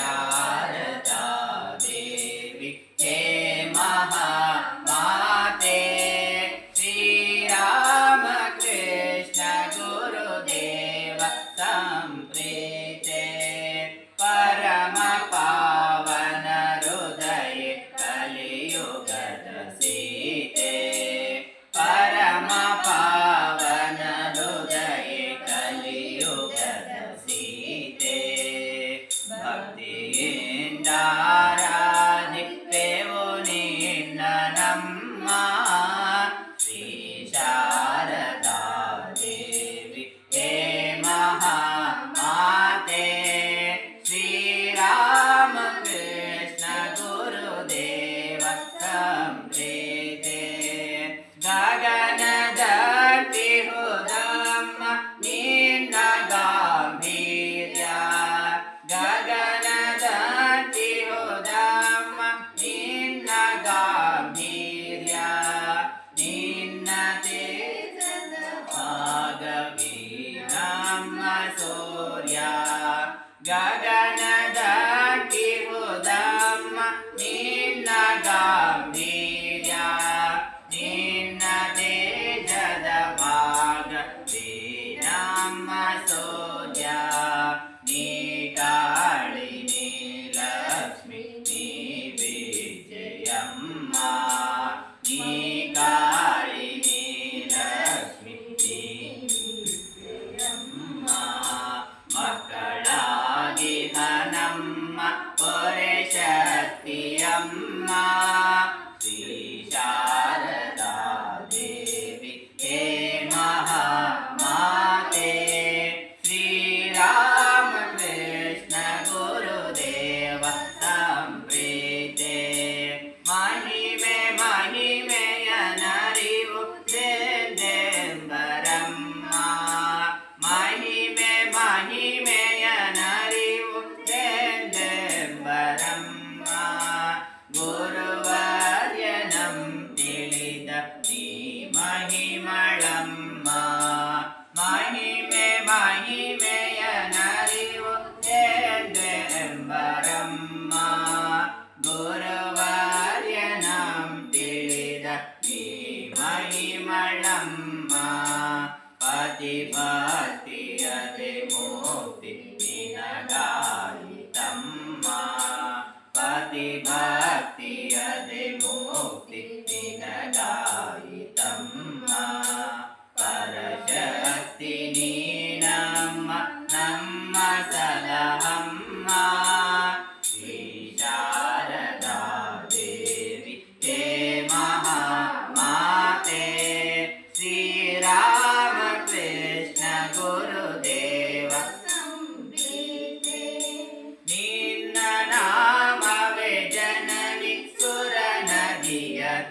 Yeah. Adinda നീ മഹിമളമ്മ. മഹിമേ മഹിമേയനറിവു എന്റെ എമ്പറമ്മ ഗുരുവാര്യനാം ತಿಳಿದ നീ പതിവാ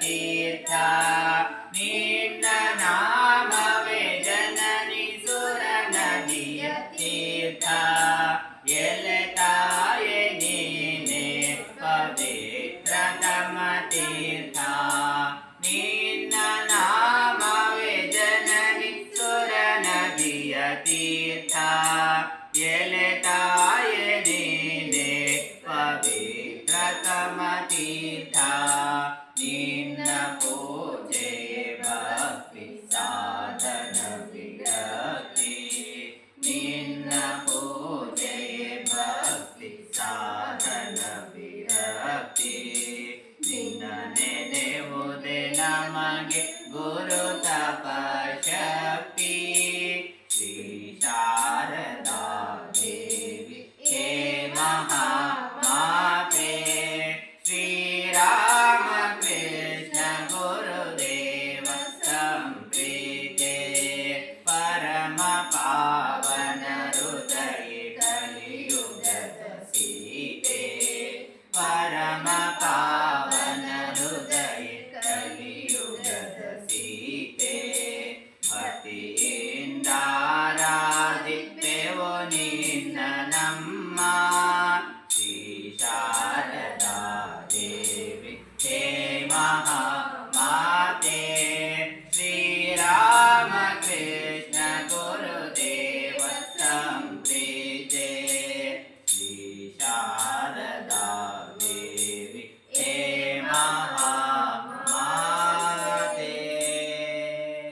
ติทา ನಿನ್ನ ಪೂ